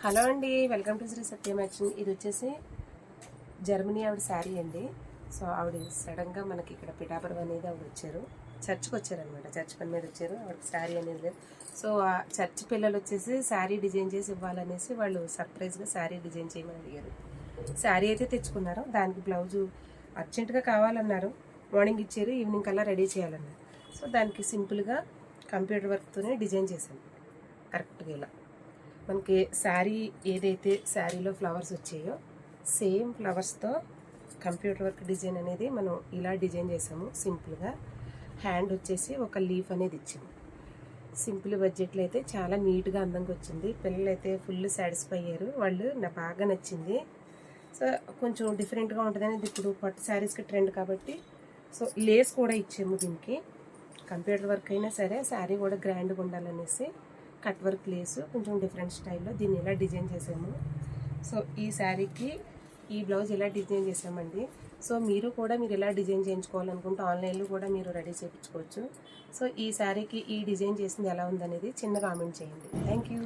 Hello అండి welcome to Shri సత్యమాక్షన్ ఇది వచ్చేసి జర్మనీ ఆవిడ శారీ అండి. సో ఆవిడ సడన్గా మనకి ఇక్కడ పిఠాపురం అనేది ఆవిడ వచ్చారు. చర్చ్కి వచ్చారనమాట చర్చ్ పని మీద వచ్చారు. ఆవిడ శారీ అనేది లేదు. సో ఆ చర్చ్ పిల్లలు వచ్చేసి శారీ డిజైన్ చేసి ఇవ్వాలనేసి వాళ్ళు సర్ప్రైజ్గా శారీ డిజైన్ చేయమని అడిగారు. శారీ అయితే తెచ్చుకున్నారు. దానికి బ్లౌజు అర్జెంటుగా కావాలన్నారు. మార్నింగ్ ఇచ్చారు. ఈవినింగ్ కల్లా రెడీ చేయాలన్నారు. సో దానికి సింపుల్గా కంప్యూటర్ వర్క్తోనే డిజైన్ చేశాను. కరెక్ట్గా ఇలా. మనకి శారీ ఏదైతే శారీలో ఫ్లవర్స్ వచ్చాయో సేమ్ ఫ్లవర్స్తో కంప్యూటర్ వర్క్ డిజైన్ అనేది మనం ఇలా డిజైన్ చేసాము సింపుల్గా హ్యాండ్ వచ్చేసి ఒక లీఫ్ అనేది ఇచ్చింది. సింపుల్ బడ్జెట్లో అయితే చాలా నీట్గా అందంగా వచ్చింది. పిల్లలు అయితే ఫుల్ సాటిస్ఫై అయ్యారు. వాళ్ళు నాకు బాగా నచ్చింది. సో కొంచెం డిఫరెంట్గా ఉంటుంది ఇప్పుడు పట్టు శారీస్కి ట్రెండ్ కాబట్టి సో లేస్ కూడా ఇచ్చాము దీనికి. కంప్యూటర్ వర్క్ అయినా సరే శారీ కూడా గ్రాండ్గా ఉండాలనేసి కట్ వర్క్ లేసు కొంచెం డిఫరెంట్ స్టైల్లో దీన్ని ఇలా డిజైన్ చేసాము. సో ఈ శారీకి ఈ బ్లౌజ్ ఇలా డిజైన్ చేసామండి. సో మీరు కూడా మీరు ఇలా డిజైన్ చేయించుకోవాలనుకుంటే ఆన్లైన్లో కూడా మీరు రెడీ చేయించుకోవచ్చు. సో ఈ శారీకి ఈ డిజైన్ చేసింది ఎలా ఉందనేది చిన్న కామెంట్ చేయండి. Thank you.